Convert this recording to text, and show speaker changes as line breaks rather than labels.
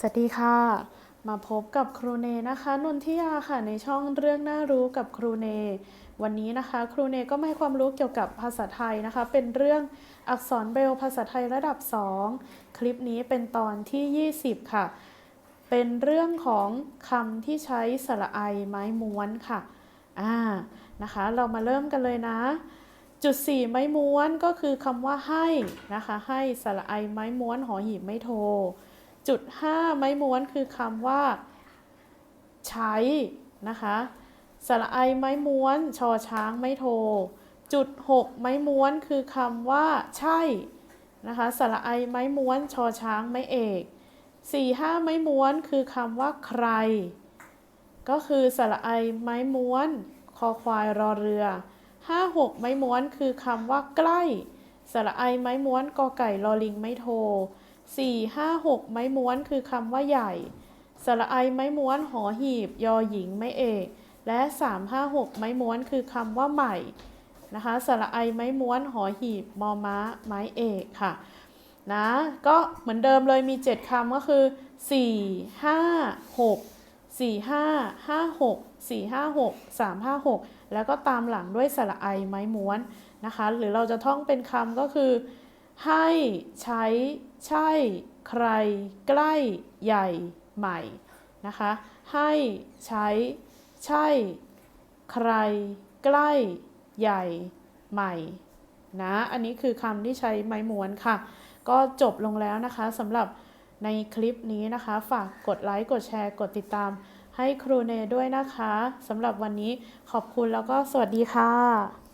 สวัสดีค่ะ มาพบกับครูเนนะคะนนทิยาค่ะในช่องเรื่องน่ารู้กับครูเน วันนี้นะคะ ครูเนก็มาให้ความรู้เกี่ยวกับภาษาไทยนะคะ เป็นเรื่องอักษรเบรลภาษาไทยระดับ 2 คลิปนี้เป็นตอนที่ 20 ค่ะ เป็นเรื่องของคำที่ใช้สระไอไม้ม้วนค่ะอ่านะคะ เรามาเริ่มกันเลยนะ จุดสี่ไม้ม้วนก็คือคำว่าให้นะคะ ให้สระไอไม้ม้วนหอหีบไม่โท จุดห้าไม้ม้วนคือคำว่า ใช้นะคะสระไอไม้ม้วน ชอช้างไม่โท จุดหกไม้ม้วนคือคำว่า ใช่นะคะสระไอไม้ม้วน ชอช้างไม่เอกสี่ห้าไม้ม้วนคือคำว่าใคร ก็คือสระไอไม้ม้วน คอควายรอเรือห้าหกไม้ม้วนคือคำว่าใกล้สระไอไม้ม้วนกอไก่ลอลิงไม่โท สี่ห้าหกไม้ม้วนคือคำว่าใหญ่ สระไอไม้ม้วนหอหีบ ยอหญิงไม่เอก และสามห้าหกไม้ม้วนคือคำว่าใหม่นะคะสระไอไม้ม้วนหอหีบมอม้าไม้เอกค่ะนะก็เหมือนเดิมเลยมี 7คำก็คือ 4 5 6 4 5 5 6 4 5 6 3 5 6 แล้วก็ตามหลังด้วยสระไอไม้ม้วนนะคะ หรือเราจะท่องเป็นคำก็คือ ให้ใช้ใช่ ใคร ใกล้ ใหญ่ ใหม่นะคะ ให้ใช้ใช่ ใคร ใกล้ ใหญ่ ใหม่นะอันนี้คือคำที่ใช้ไม้ม้วนค่ะ ก็จบลงแล้วนะคะสำหรับในคลิปนี้นะคะ ฝากกดไลค์ กดแชร์ กดติดตามให้ครูเนด้วยนะคะสำหรับวันนี้ขอบคุณแล้วก็สวัสดีค่ะ